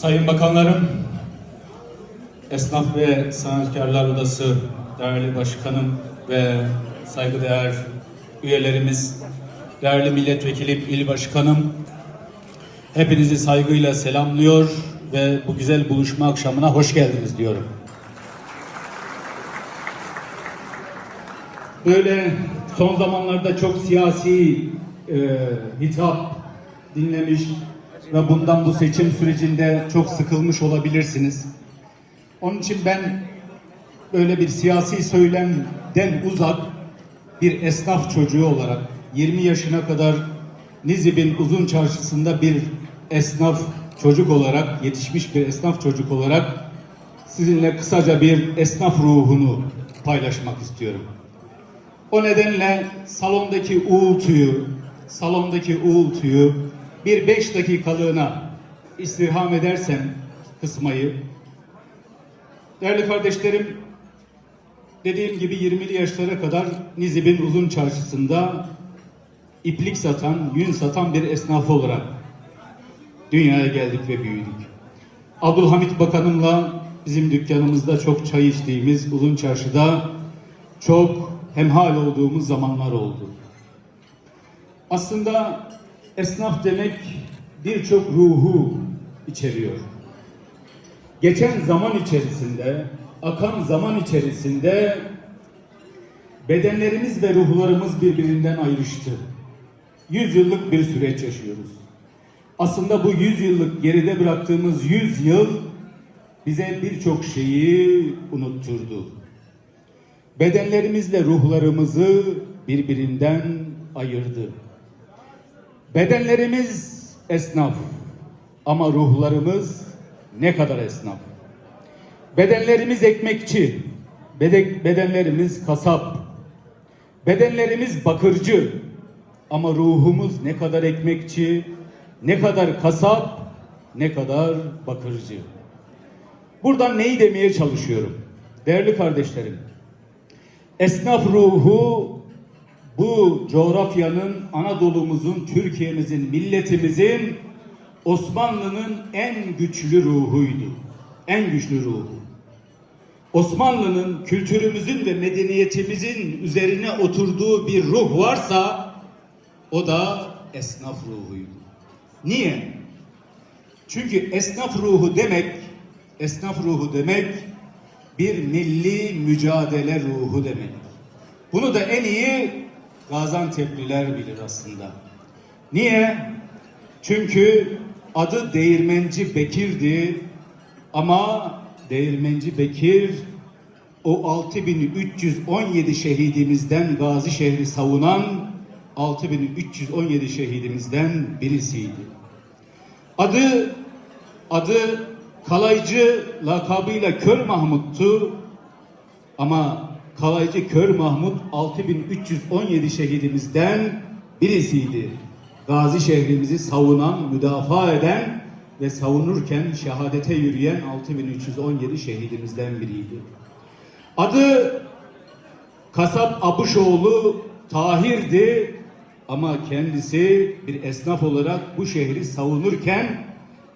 Sayın Bakanlarım, Esnaf ve Sanatkarlar Odası değerli başkanım ve saygıdeğer üyelerimiz, değerli milletvekili il başkanım, hepinizi saygıyla selamlıyor ve bu güzel buluşma akşamına hoş geldiniz diyorum. Böyle son zamanlarda çok siyasi e, hitap dinlemiş ve bundan bu seçim sürecinde çok sıkılmış olabilirsiniz. Onun için ben böyle bir siyasi söylemden uzak bir esnaf çocuğu olarak 20 yaşına kadar Nizip'in uzun çarşısında bir esnaf çocuk olarak yetişmiş bir esnaf çocuk olarak sizinle kısaca bir esnaf ruhunu paylaşmak istiyorum. O nedenle salondaki uğultuyu, salondaki uğultuyu bir beş dakikalığına istirham edersem kısmayı, değerli kardeşlerim, dediğim gibi 20'li yaşlara kadar Nizip'in uzun çarşısında iplik satan, yün satan bir esnaf olarak dünyaya geldik ve büyüdük. Abdülhamit Bakanımla bizim dükkanımızda çok çay içtiğimiz uzun çarşıda çok hemhal olduğumuz zamanlar oldu. Aslında esnaf demek birçok ruhu içeriyor. Geçen zaman içerisinde, akan zaman içerisinde bedenlerimiz ve ruhlarımız birbirinden ayrıştı. Yüz yıllık bir süreç yaşıyoruz. Aslında bu yüz yıllık geride bıraktığımız yüz yıl bize birçok şeyi unutturdu bedenlerimizle ruhlarımızı birbirinden ayırdı. Bedenlerimiz esnaf ama ruhlarımız ne kadar esnaf. Bedenlerimiz ekmekçi, beden- bedenlerimiz kasap, bedenlerimiz bakırcı ama ruhumuz ne kadar ekmekçi, ne kadar kasap, ne kadar bakırcı. Buradan neyi demeye çalışıyorum? Değerli kardeşlerim, Esnaf ruhu bu coğrafyanın, Anadolu'muzun, Türkiye'mizin, milletimizin, Osmanlı'nın en güçlü ruhuydu. En güçlü ruhu. Osmanlı'nın kültürümüzün ve medeniyetimizin üzerine oturduğu bir ruh varsa o da esnaf ruhuydu. Niye? Çünkü esnaf ruhu demek, esnaf ruhu demek bir milli mücadele ruhu demek. Bunu da en iyi Gaziantep'liler bilir aslında. Niye? Çünkü adı Değirmenci Bekir'di ama Değirmenci Bekir o 6317 şehidimizden Gazi şehri savunan 6317 şehidimizden birisiydi. Adı adı Kalaycı lakabıyla Kör Mahmut'tu ama Kalaycı Kör Mahmut 6317 şehidimizden birisiydi. Gazi şehrimizi savunan, müdafaa eden ve savunurken şehadete yürüyen 6317 şehidimizden biriydi. Adı Kasap Abuşoğlu Tahir'di ama kendisi bir esnaf olarak bu şehri savunurken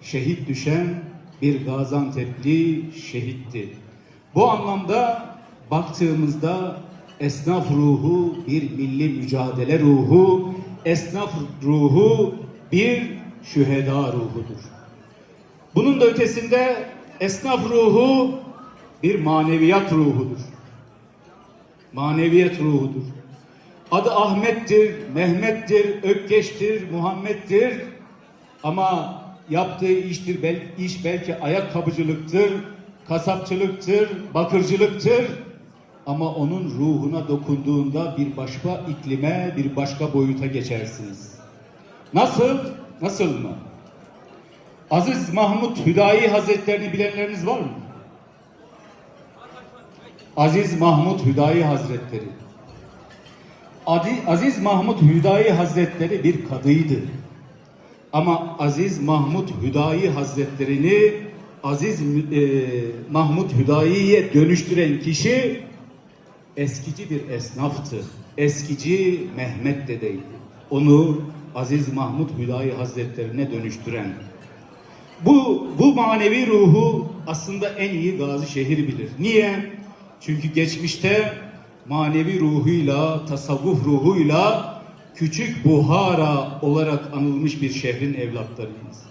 şehit düşen bir Gaziantep'li şehitti. Bu anlamda baktığımızda esnaf ruhu bir milli mücadele ruhu, esnaf ruhu bir şüheda ruhudur. Bunun da ötesinde esnaf ruhu bir maneviyat ruhudur. Maneviyat ruhudur. Adı Ahmet'tir, Mehmet'tir, Ökkeş'tir, Muhammed'tir ama yaptığı iştir, iş belki ayakkabıcılıktır, kasapçılıktır, bakırcılıktır. Ama onun ruhuna dokunduğunda bir başka iklime, bir başka boyuta geçersiniz. Nasıl? Nasıl mı? Aziz Mahmut Hüdayi Hazretlerini bilenleriniz var mı? Aziz Mahmut Hüdayi Hazretleri. Adi, Aziz Mahmut Hüdayi Hazretleri bir kadıydı. Ama Aziz Mahmut Hüdayi Hazretlerini Aziz e, Mahmut Hüdayi'ye dönüştüren kişi eskici bir esnaftı. Eskici Mehmet dedeydi. Onu Aziz Mahmut Hüdayi Hazretlerine dönüştüren. Bu, bu manevi ruhu aslında en iyi Gazi şehir bilir. Niye? Çünkü geçmişte manevi ruhuyla, tasavvuf ruhuyla küçük Buhara olarak anılmış bir şehrin evlatlarıyız.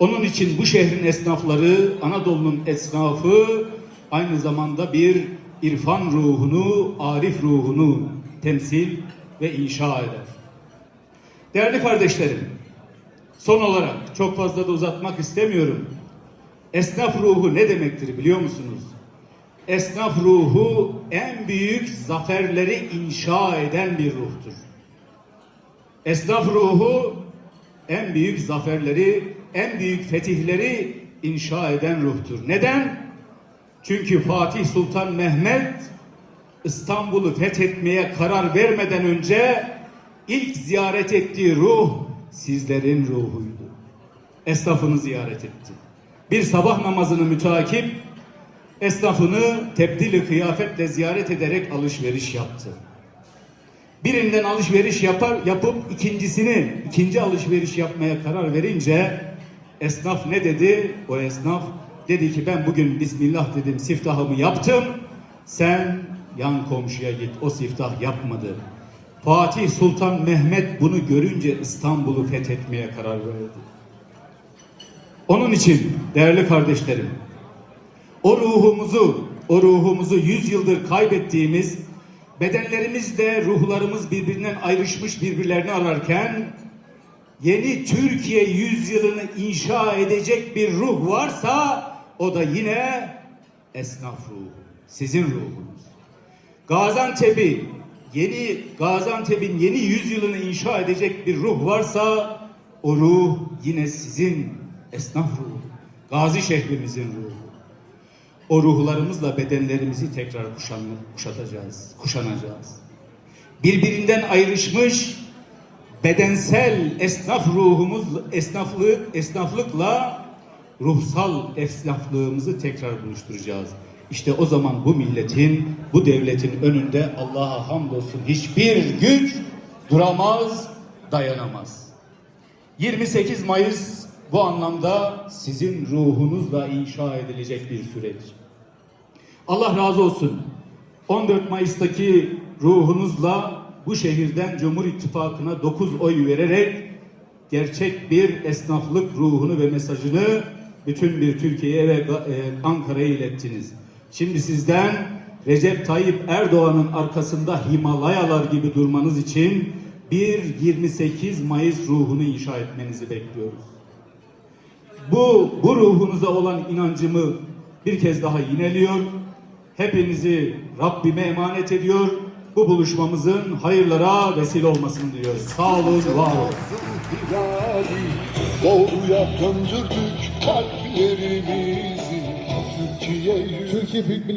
Onun için bu şehrin esnafları, Anadolu'nun esnafı aynı zamanda bir irfan ruhunu, arif ruhunu temsil ve inşa eder. Değerli kardeşlerim, son olarak çok fazla da uzatmak istemiyorum. Esnaf ruhu ne demektir biliyor musunuz? Esnaf ruhu en büyük zaferleri inşa eden bir ruhtur. Esnaf ruhu en büyük zaferleri, en büyük fetihleri inşa eden ruhtur. Neden? Çünkü Fatih Sultan Mehmet İstanbul'u fethetmeye karar vermeden önce ilk ziyaret ettiği ruh sizlerin ruhuydu. Esnafını ziyaret etti. Bir sabah namazını mütakip esnafını tebdili kıyafetle ziyaret ederek alışveriş yaptı. Birinden alışveriş yapar yapıp ikincisini ikinci alışveriş yapmaya karar verince esnaf ne dedi? O esnaf dedi ki ben bugün Bismillah dedim siftahımı yaptım. Sen yan komşuya git. O siftah yapmadı. Fatih Sultan Mehmet bunu görünce İstanbul'u fethetmeye karar verdi. Onun için değerli kardeşlerim o ruhumuzu, o ruhumuzu yüz yıldır kaybettiğimiz bedenlerimizle ruhlarımız birbirinden ayrışmış birbirlerini ararken yeni Türkiye yüzyılını inşa edecek bir ruh varsa o da yine esnaf ruhu. Sizin ruhunuz. Gaziantep'i yeni Gaziantep'in yeni yüzyılını inşa edecek bir ruh varsa o ruh yine sizin esnaf ruhu. Gazi şehrimizin ruhu. O ruhlarımızla bedenlerimizi tekrar kuşan, kuşatacağız, kuşanacağız. Birbirinden ayrışmış bedensel esnaf ruhumuz, esnaflık, esnaflıkla ruhsal esnaflığımızı tekrar buluşturacağız. İşte o zaman bu milletin, bu devletin önünde Allah'a hamdolsun hiçbir güç duramaz, dayanamaz. 28 Mayıs bu anlamda sizin ruhunuzla inşa edilecek bir süreç. Allah razı olsun. 14 Mayıs'taki ruhunuzla bu şehirden Cumhur İttifakı'na 9 oy vererek gerçek bir esnaflık ruhunu ve mesajını bütün bir Türkiye'ye ve e, Ankara'ya ilettiniz. Şimdi sizden Recep Tayyip Erdoğan'ın arkasında Himalayalar gibi durmanız için bir 28 Mayıs ruhunu inşa etmenizi bekliyoruz. Bu, bu ruhunuza olan inancımı bir kez daha yineliyor. Hepinizi Rabbime emanet ediyor. Bu buluşmamızın hayırlara vesile olmasını diliyoruz. Sağ olun, var olun. Doğruya döndürdük kalplerimizi Türkiye Türkiye büyük